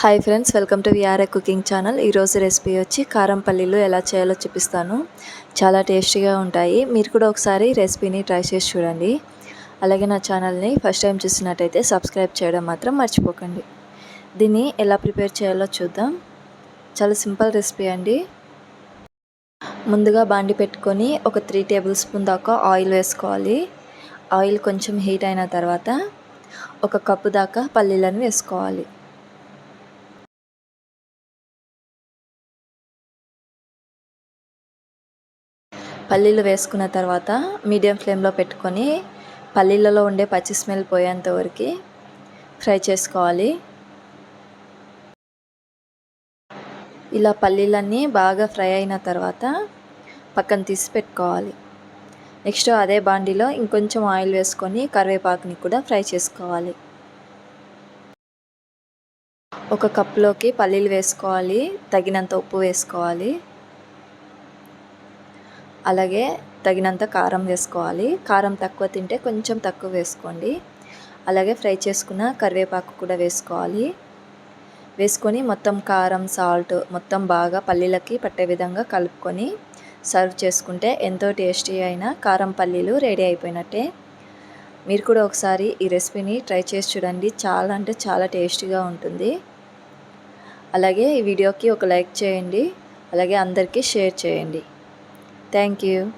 Hi friends welcome to VRA cooking channel ఈరోజు recipe వచ్చి కారం పల్లీలు ఎలా చేయాలో చూపిస్తాను. చాలా టేస్టీగా ఉంటాయి. మీరు కూడా ఒకసారి రెసిపీని ట్రై చేసి చూడండి. అలాగే నా ఛానల్ని ఫస్ట్ టైం చూసినట్టయితే సబ్స్క్రైబ్ చేయడం మాత్రం మర్చిపోకండి. దీన్ని ఎలా ప్రిపేర్ చేయాలో చూద్దాం. చాలా సింపుల్ రెసిపీ అండి. ముందుగా బాండి పెట్టుకొని ఒక త్రీ టేబుల్ స్పూన్ దాకా ఆయిల్ వేసుకోవాలి. ఆయిల్ కొంచెం హీట్ అయిన తర్వాత ఒక కప్పు దాకా పల్లీలను వేసుకోవాలి. పల్లీలు వేసుకున్న తర్వాత మీడియం ఫ్లేమ్లో పెట్టుకొని పల్లీలలో ఉండే పచ్చి స్మెల్ పోయేంత వరకు ఫ్రై చేసుకోవాలి. ఇలా పల్లీలన్నీ బాగా ఫ్రై అయిన తర్వాత పక్కన తీసి పెట్టుకోవాలి. నెక్స్ట్ అదే బాండీలో ఇంకొంచెం ఆయిల్ వేసుకొని కరివేపాకుని కూడా ఫ్రై చేసుకోవాలి. ఒక కప్లోకి పల్లీలు వేసుకోవాలి తగినంత ఉప్పు వేసుకోవాలి. అలాగే తగినంత కారం వేసుకోవాలి. కారం తక్కువ తింటే కొంచెం తక్కువ వేసుకోండి. అలాగే ఫ్రై చేసుకున్న కరివేపాకు కూడా వేసుకోవాలి. వేసుకొని మొత్తం కారం సాల్ట్ మొత్తం బాగా పల్లీలకి పట్టే విధంగా కలుపుకొని సర్వ్ చేసుకుంటే ఎంతో టేస్టీ అయిన కారం పల్లీలు రెడీ అయిపోయినట్టే. మీరు కూడా ఒకసారి ఈ రెసిపీని ట్రై చేసి చూడండి. చాలా అంటే చాలా టేస్టీగా ఉంటుంది. అలాగే ఈ వీడియోకి ఒక లైక్ చేయండి. అలాగే అందరికీ షేర్ చేయండి. Thank you.